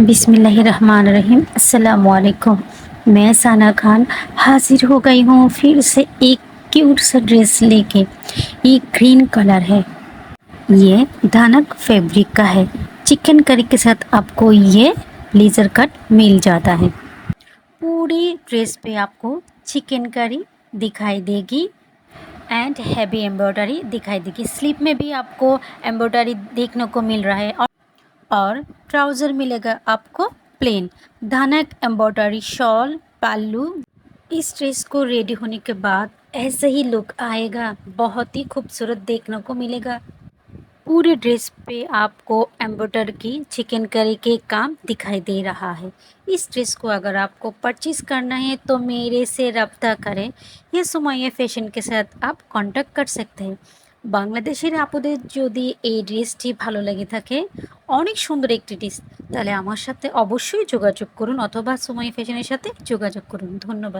अस्सलाम वालेकुम मैं साना खान हाजिर हो गई हूँ फिर से एक क्यूट सा ड्रेस लेके। ये ग्रीन कलर है। ये धानक फैब्रिक का है। चिकन करी के साथ आपको ये लेज़र कट मिल जाता है। पूरी ड्रेस पे आपको चिकन करी दिखाई देगी एंड हैवी एम्ब्रॉयडरी दिखाई देगी। स्लीप में भी आपको एम्ब्रॉयडरी देखने को मिल रहा है और और ट्राउज़र मिलेगा आपको प्लेन धानक एम्ब्रॉयडरी शॉल पाल्लू इस ड्रेस को रेडी होने के बाद ऐसे ही लुक आएगा बहुत ही खूबसूरत देखने को मिलेगा पूरे ड्रेस पे आपको एम्ब्रॉयडर की चिकन करी के काम दिखाई दे रहा है इस ड्रेस को अगर आपको परचेज़ करना है तो मेरे से रब्ता करें या सुमैया फैशन के साथ आप कांटेक्ट कर सकते हैं বাংলাদেশের আপুদের যদি এই ড্রেসটি ভালো লেগে থাকে অনেক সুন্দর একটি ডিস তাহলে আমার সাথে অবশ্যই যোগাযোগ করুন অথবা সময় ফ্যাশনের সাথে যোগাযোগ করুন। ধন্যবাদ।